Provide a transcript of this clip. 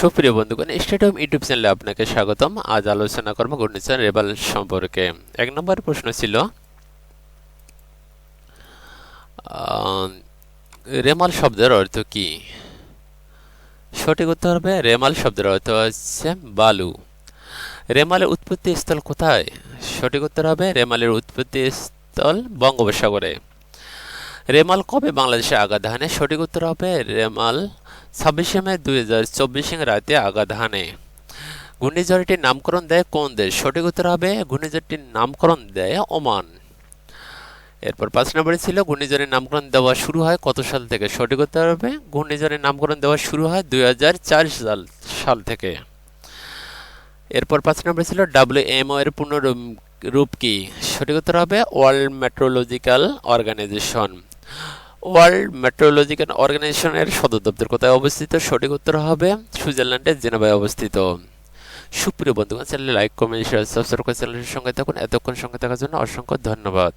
সুপ্রিয় বন্ধুগণ stadium YouTube চ্যানেলে আপনাকে স্বাগতম। আজ আলোচনা করব ঘূর্ণিঝড় রেবাল সম্পর্কে। এক নম্বর প্রশ্ন ছিল রেমাল শব্দের অর্থ কি? সঠিক উত্তর হবে, রেমাল শব্দের অর্থ হচ্ছে বালু। রেমালের উৎপত্তি স্থল কোথায়? সঠিক উত্তর হবে, রেমালের উৎপত্তি স্থল বঙ্গোপসাগরে। রেমাল কবে বাংলাদেশে আঘাত হানে? সঠিক উত্তর হবে রেমাল ছাব্বিশে মে দুই হাজার চব্বিশে রাতে আঘাত হানে। ঘূর্ণিঝড়টির নামকরণ দেয় কোন দেশ? সঠিক উত্তর হবে ঘূর্ণিঝড়টির নামকরণ দেয় ওমান। এরপর পাঁচ নম্বরে ছিল, ঘূর্ণিঝড়ের নামকরণ দেওয়া শুরু হয় কত সাল থেকে? সঠিক উত্তর হবে ঘূর্ণিঝড়ের নামকরণ দেওয়া শুরু হয় দুই হাজার চার সাল সাল থেকে। এরপর পাঁচ নম্বরে ছিল, ডাব্লিউএমও এর পূর্ণ রূপ কি? সঠিক উত্তর হবে World Metrological Organization. World Metrological অর্গানাইজেশনের সদর দপ্তর কোথায় অবস্থিত? সঠিক উত্তর হবে সুইজারল্যান্ডের জেনেভায় অবস্থিত। সুপ্রিয় বন্ধুগণ চ্যানেলে লাইক, কমেন্ট শেয়ার সাবস্ক্রাইব করে চ্যানেলের সঙ্গে থাকুন। এতক্ষণ সঙ্গে থাকার জন্য অসংখ্য ধন্যবাদ।